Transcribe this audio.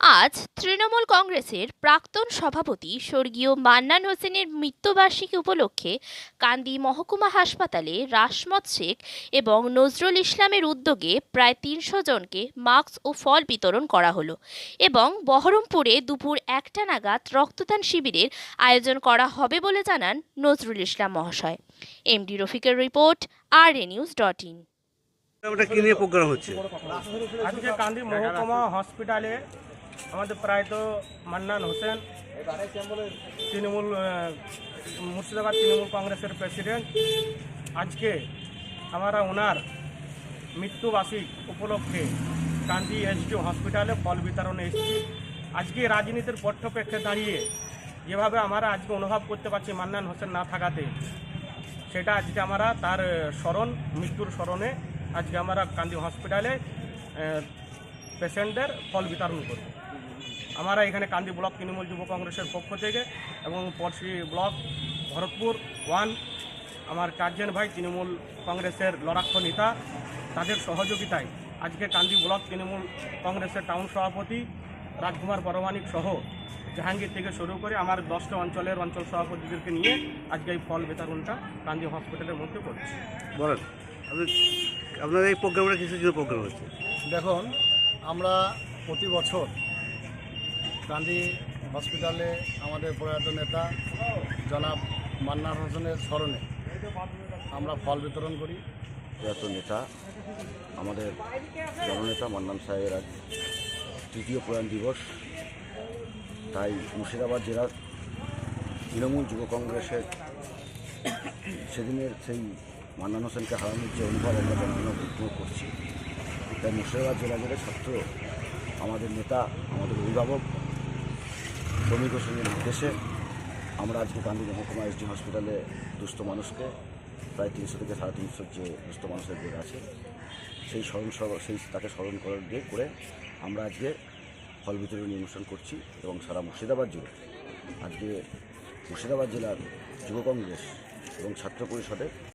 আজ তৃণমূল কংগ্রেসের প্রাক্তন সভাপতি স্বর্গীয় মান্নান হোসেনের মৃত্যুবার্ষিকী উপলক্ষে কান্দি মহকুমা হাসপাতালে রাসমত শেখ এবং নজরুল ইসলামের উদ্যোগে প্রায় তিনশো জনকে মাস্ক ও ফল বিতরণ করা হলো এবং বহরমপুরে দুপুর একটা নাগাদ রক্তদান শিবিরের আয়োজন করা হবে বলে জানান নজরুল ইসলাম মহাশয়। এমডি রফিকের রিপোর্ট আর এ নিউজ ডট ইন। ওটা কি নিয়ে প্রোগ্রাম হচ্ছে? আজকে কান্দি মহকুমা হসপিটালে আমাদের প্রয়াত মান্নান হোসেন, তৃণমূল মুর্শিদাবাদ তৃণমূল কংগ্রেসের প্রেসিডেন্ট। আজকে আমরা ওনার মৃত্যুবার্ষিক উপলক্ষে কান্দি এসডিও হসপিটালে ফল বিতরণে এসেছি। আজকে রাজনীতির পক্ষে দাঁড়িয়ে যেভাবে আমরা আজকে অনুভব করতে পারছি মান্নান হোসেন না থাকাতে, সেটা আজকে আমরা তার স্মরণ, মৃত্যুর স্মরণে আজকে আমরা কান্দি হসপিটালে পেশেন্টদের ফল বিতরণ করব। আমরা এখানে কান্দি ব্লক তৃণমূল যুব কংগ্রেসের পক্ষ থেকে এবং পড়শি ব্লক ভরতপুর ওয়ান আমার চারজন ভাই তৃণমূল কংগ্রেসের লড়াক্ষ নেতা তাদের সহযোগিতায় আজকে কান্দি ব্লক তৃণমূল কংগ্রেসের টাউন সভাপতি রাজকুমার পরমাণিক সহ জাহাঙ্গীর থেকে শুরু করে আমার দশটা অঞ্চলের অঞ্চল সভাপতিদেরকে নিয়ে আজকে এই ফল বিতরণটা কান্দি হসপিটালের মধ্যে করছি বলেন আপনি আপনাদের এই প্রোগ্রামটা কিছু প্রোগ্রাম হচ্ছে? দেখুন আমরা প্রতি বছর গান্ধী হসপিটালে আমাদের প্রয়াত নেতা জনাব মান্নার হোসেনের স্মরণে আমরা ফল বিতরণ করি। প্রয়াত নেতা, আমাদের জননেতা মান্নান সাহেবের আজ তৃতীয় প্রয়াণ দিবস। তাই মুর্শিদাবাদ জেলার তৃণমূল যুব কংগ্রেসের সেদিনের সেই মান্নান হোসেনকে হারানোর যে অনুভব আমরা উপভোগ করছি, তাই মুর্শিদাবাদ জেলা জুড়ে ছাত্র আমাদের নেতা, আমাদের অভিভাবক শ্রমিক হোসেনের নির্দেশে আমরা আজকে গান্ধী মহকুমা এসডি হসপিটালে দুস্থ মানুষকে, প্রায় তিনশো থেকে সাড়ে তিনশো যে দুস্থ মানুষের বেড আছে, সেই স্মরণ সেই তাকে স্মরণ করার দিয়ে করে আমরা আজকে ফল বিতরণী অনুষ্ঠান করছি এবং সারা মুর্শিদাবাদ জুড়ে। আজকে মুর্শিদাবাদ জেলার যুব কংগ্রেস এবং ছাত্র পরিষদের